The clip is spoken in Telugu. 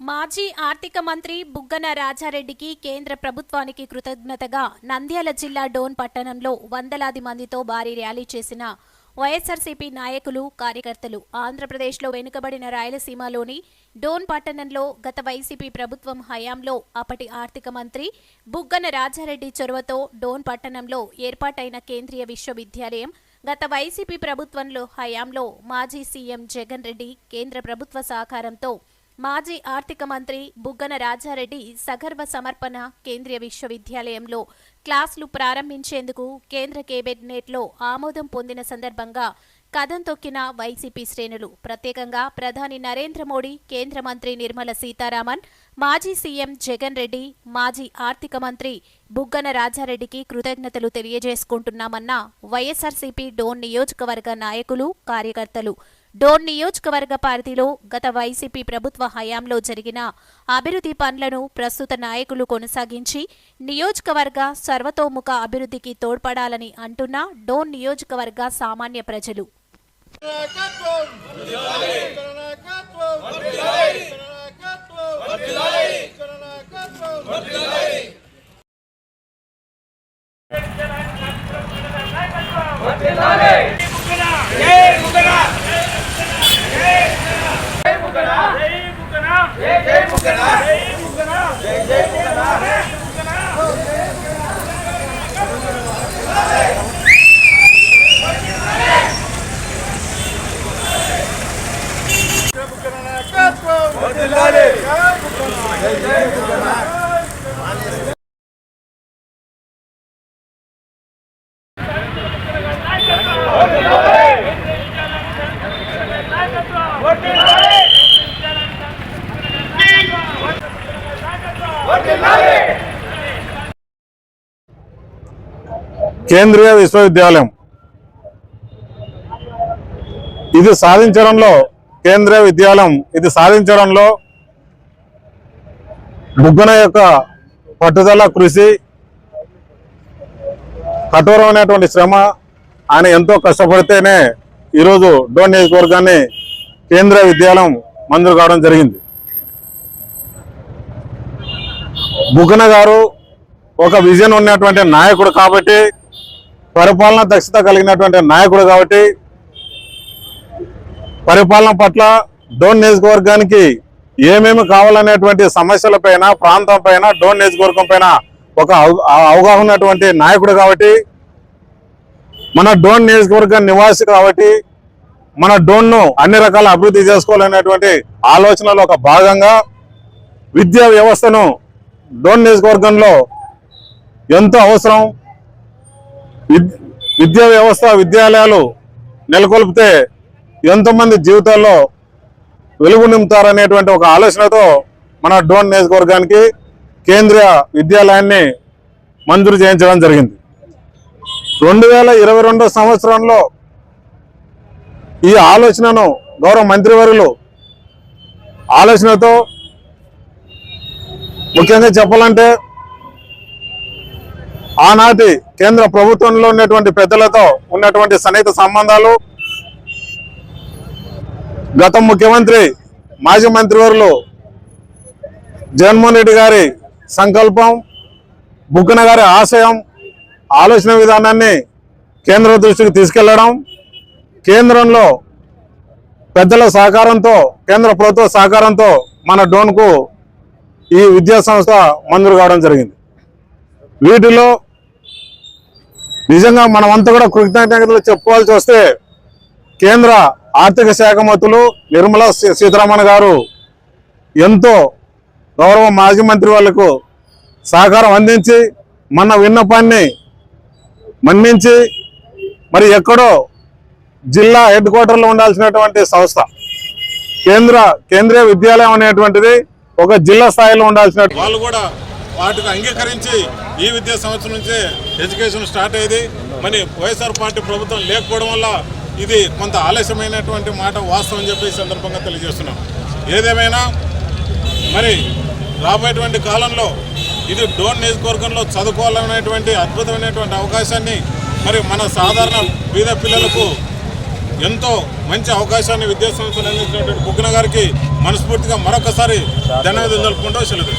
మాజీ ఆర్థిక మంత్రి బుగ్గన రాజారెడ్డికి కేంద్ర ప్రభుత్వానికి కృతజ్ఞతగా నంద్యాల జిల్లా డోన్ పట్టణంలో వందలాది మందితో భారీ ర్యాలీ చేసిన వైఎస్ఆర్సీపీ నాయకులు కార్యకర్తలు ఆంధ్రప్రదేశ్లో వెనుకబడిన రాయలసీమలోని డోన్ పట్టణంలో గత వైసీపీ ప్రభుత్వం హయాంలో అప్పటి ఆర్థిక మంత్రి బుగ్గన రాజారెడ్డి చొరవతో డోన్ పట్టణంలో ఏర్పాటైన కేంద్రీయ విశ్వవిద్యాలయం గత వైసీపీ ప్రభుత్వంలో హయాంలో మాజీ సీఎం జగన్ రెడ్డి కేంద్ర ప్రభుత్వ సహకారంతో మాజీ ఆర్థిక మంత్రి బుగ్గన రాజారెడ్డి సగర్వ సమర్పణ కేంద్రీయ విశ్వవిద్యాలయంలో క్లాసులు ప్రారంభించేందుకు కేంద్ర కేబినెట్లో ఆమోదం పొందిన సందర్భంగా కథం తొక్కిన వైసీపీ శ్రేణులు. ప్రత్యేకంగా ప్రధాని నరేంద్ర మోడీ కేంద్ర మంత్రి నిర్మల సీతారామన్ మాజీ సీఎం జగన్ రెడ్డి మాజీ ఆర్థిక మంత్రి బుగ్గన రాజారెడ్డికి కృతజ్ఞతలు తెలియజేసుకుంటున్నామన్న వైఎస్ఆర్సీపీ డోన్ నియోజకవర్గ నాయకులు కార్యకర్తలు డోన్ నియోజకవర్గ పరిధిలో గత వైసీపీ ప్రభుత్వ హయాంలో జరిగిన అభివృద్ధి పనులను ప్రస్తుత నాయకులు కొనసాగించి నియోజకవర్గ సర్వతోముఖ అభివృద్ధికి తోడ్పడాలని అంటున్న డోన్ నియోజకవర్గ సామాన్య ప్రజలు కేంద్రీయ విశ్వవిద్యాలయం. ఇది సాధించడంలో కేంద్రీయ విద్యాలయం ఇది సాధించడంలో బుగ్గన యొక్క పట్టుదల కృషి కఠోరమైనటువంటి శ్రమ ఆయన ఎంతో కష్టపడితేనే ఈరోజు డోన్ నియోజకవర్గాన్ని కేంద్రీయ విద్యాలయం మంజూరు కావడం జరిగింది. బుగ్గన గారు ఒక విజన్ ఉన్నటువంటి నాయకుడు కాబట్టి పరిపాలన దక్షత కలిగినటువంటి నాయకుడు కాబట్టి పరిపాలన పట్ల డోన్ నియోజకవర్గానికి ఏమేమి కావాలనేటువంటి సమస్యల పైన ప్రాంతం పైన డోన్ నియోజకవర్గం పైన ఒక అవ- అవగాహన ఉన్నటువంటి నాయకుడు కాబట్టి మన డోన్ నియోజకవర్గ నివాసి కాబట్టి మన డోన్ను అన్ని రకాల అభివృద్ధి చేసుకోవాలనేటువంటి ఆలోచనలో ఒక భాగంగా విద్యా వ్యవస్థను డోన్ నియోజకవర్గంలో ఎంతో అవసరం. విద్- విద్యా వ్యవస్థ విద్యాలయాలు నెలకొల్పితే ఎంతోమంది జీవితాల్లో వెలుగు నింపుతారనేటువంటి ఒక ఆలోచనతో మన డోన్ నియోజకవర్గానికి కేంద్రీయ విద్యాలయాన్ని మంజూరు చేయించడం జరిగింది. రెండు వేల ఇరవై రెండో సంవత్సరంలో ఈ ఆలోచనను గౌరవ మంత్రివర్యులు ఆలోచనతో ముఖ్యంగా చెప్పాలంటే ఆనాటి కేంద్ర ప్రభుత్వంలో ఉన్నటువంటి పెద్దలతో ఉన్నటువంటి సన్నిహిత సంబంధాలు గత ముఖ్యమంత్రి మాజీ మంత్రివర్యులు జగన్మోహన్ రెడ్డి గారి సంకల్పం బుగ్గన గారి ఆశయం ఆలోచన విధానాన్ని కేంద్ర దృష్టికి తీసుకెళ్ళడం కేంద్రంలో పెద్దల సహకారంతో కేంద్ర ప్రభుత్వ సహకారంతో మన డోన్కు ఈ విద్యా సంస్థ మంజూరు కావడం జరిగింది. వీటిలో నిజంగా మనమంతా కూడా కృతజ్ఞతలు చెప్పుకోవాల్సి వస్తే కేంద్ర ఆర్థిక శాఖ మంత్రులు నిర్మలా సీతారామన్ గారు ఎంతో గౌరవ మాజీ మంత్రి వాళ్ళకు సహకారం అందించి మన విన్నపాన్ని మన్నించి మరి ఎక్కడో జిల్లా హెడ్ క్వార్టర్లో ఉండాల్సినటువంటి సంస్థ కేంద్ర కేంద్రీయ విద్యాలయం అనేటువంటిది ఒక జిల్లా స్థాయిలో ఉండాల్సిన వాళ్ళు కూడా వాటికి అంగీకరించి ఈ విద్యా సంవత్సరం నుంచే ఎడ్యుకేషన్ స్టార్ట్ అయ్యేది. మరి వైఎస్ఆర్ పార్టీ ప్రభుత్వం లేకపోవడం వల్ల ఇది కొంత ఆలస్యమైనటువంటి మాట వాస్తవం అని చెప్పి సందర్భంగా తెలియజేస్తున్నాం. ఏదేమైనా మరి రాబోయేటువంటి కాలంలో ఇది డోన్ నియోజకవర్గంలో చదువుకోవాలనేటువంటి అద్భుతమైనటువంటి అవకాశాన్ని మరి మన సాధారణ పేద పిల్లలకు ఎంతో మంచి అవకాశాన్ని విద్యాసంస్థలు అందించినటువంటి బుగ్గన గారికి మనస్ఫూర్తిగా మరొకసారి ధన్యవాదాలు తెలుపుకుంటూ సెలవు